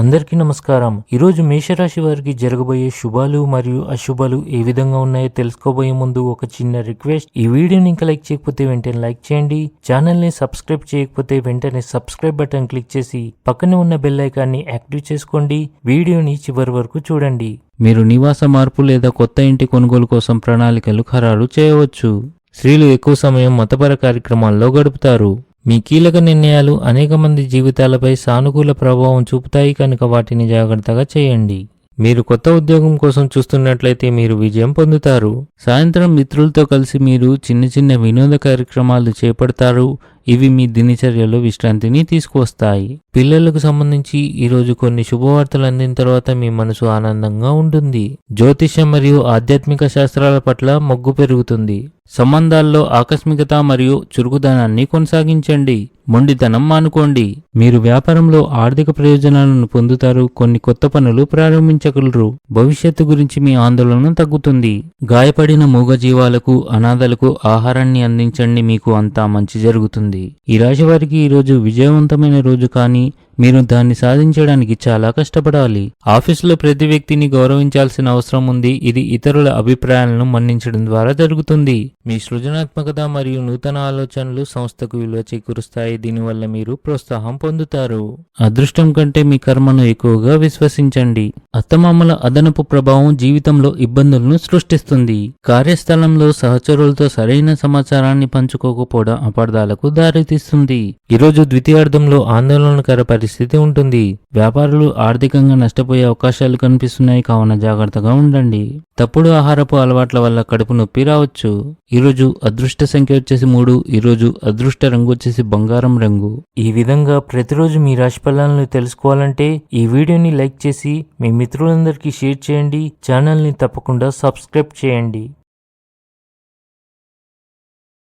అందరికీ నమస్కారం. ఈరోజు మేషరాశి వారికి జరగబోయే శుభాలు మరియు అశుభాలు ఏ విధంగా ఉన్నాయో తెలుసుకోబోయే ముందు ఒక చిన్న రిక్వెస్ట్. ఈ వీడియోని ఇంకా లైక్ చేయకపోతే వెంటనే లైక్ చేయండి. ఛానల్ని సబ్స్క్రైబ్ చేయకపోతే వెంటనే సబ్స్క్రైబ్ బటన్ క్లిక్ చేసి పక్కనే ఉన్న బెల్ ఐకాన్ని యాక్టివ్ చేసుకోండి. వీడియోని చివరి వరకు చూడండి. మీరు నివాస మార్పు లేదా కొత్త ఇంటి కొనుగోలు కోసం ప్రణాళికలు ఖరారు చేయవచ్చు. స్త్రీలు ఎక్కువ సమయం మతపర కార్యక్రమాల్లో గడుపుతారు. మీ కీలక నిర్ణయాలు అనేక మంది జీవితాలపై సానుకూల ప్రభావం చూపుతాయి కనుక వాటిని జాగ్రత్తగా చేయండి. మీరు కొత్త ఉద్యోగం కోసం చూస్తున్నట్లయితే మీరు విజయం పొందుతారు. సాయంత్రం మిత్రులతో కలిసి మీరు చిన్న చిన్న వినోద కార్యక్రమాలు చేపడతారు. ఇవి మీ దినచర్యలో విశ్రాంతిని తీసుకువస్తాయి. పిల్లలకు సంబంధించి ఈరోజు కొన్ని శుభవార్తలు అందిన తర్వాత మీ మనసు ఆనందంగా ఉంటుంది. జ్యోతిష్యం మరియు ఆధ్యాత్మిక శాస్త్రాల పట్ల మొగ్గు పెరుగుతుంది. సంబంధాల్లో ఆకస్మికత మరియు చురుకుదనాన్ని కొనసాగించండి. మొండితనం మానుకోండి. మీరు వ్యాపారంలో ఆర్థిక ప్రయోజనాలను పొందుతారు. కొన్ని కొత్త పనులు ప్రారంభించగలరు. భవిష్యత్తు గురించి మీ ఆందోళన తగ్గుతుంది. గాయపడిన మూగజీవాలకు అనాథలకు ఆహారాన్ని అందించండి. మీకు అంతా మంచి జరుగుతుంది. ఈ రాశి వారికి ఈరోజు విజయవంతమైన రోజు కానీ మీరు దాన్ని సాధించడానికి చాలా కష్టపడాలి. ఆఫీసులో ప్రతి వ్యక్తిని గౌరవించాల్సిన అవసరం ఉంది. ఇది ఇతరుల అభిప్రాయాలను మన్నించడం ద్వారా జరుగుతుంది. మీ సృజనాత్మకత మరియు నూతన ఆలోచనలు సంస్థకు విలువ చేకూరుస్తాయి. దీనివల్ల మీరు ప్రోత్సాహం పొందుతారు. అదృష్టం కంటే మీ కర్మను ఎక్కువగా విశ్వసించండి. అత్తమామల అదనపు ప్రభావం జీవితంలో ఇబ్బందులను సృష్టిస్తుంది. కార్యస్థలంలో సహచరులతో సరైన సమాచారాన్ని పంచుకోకపోవడం అపార్థాలకు దారితీస్తుంది. ఈరోజు ద్వితీయార్థంలో ఆందోళనకర పరిస్థితి ఉంటుంది. వ్యాపారులు ఆర్థికంగా నష్టపోయే అవకాశాలు కనిపిస్తున్నాయి. కావున జాగ్రత్తగా ఉండండి. తప్పుడు ఆహారపు అలవాట్ల వల్ల కడుపు నొప్పి రావచ్చు. ఈరోజు అదృష్ట సంఖ్య వచ్చేసి మూడు. ఈరోజు అదృష్ట రంగు వచ్చేసి బంగారం రంగు. ఈ విధంగా ప్రతిరోజు మీ రాశి ఫలాలను తెలుసుకోవాలంటే ఈ వీడియోని లైక్ చేసి మీ మిత్రులందరికీ షేర్ చేయండి. ఛానల్ని తప్పకుండా సబ్స్క్రైబ్ చేయండి.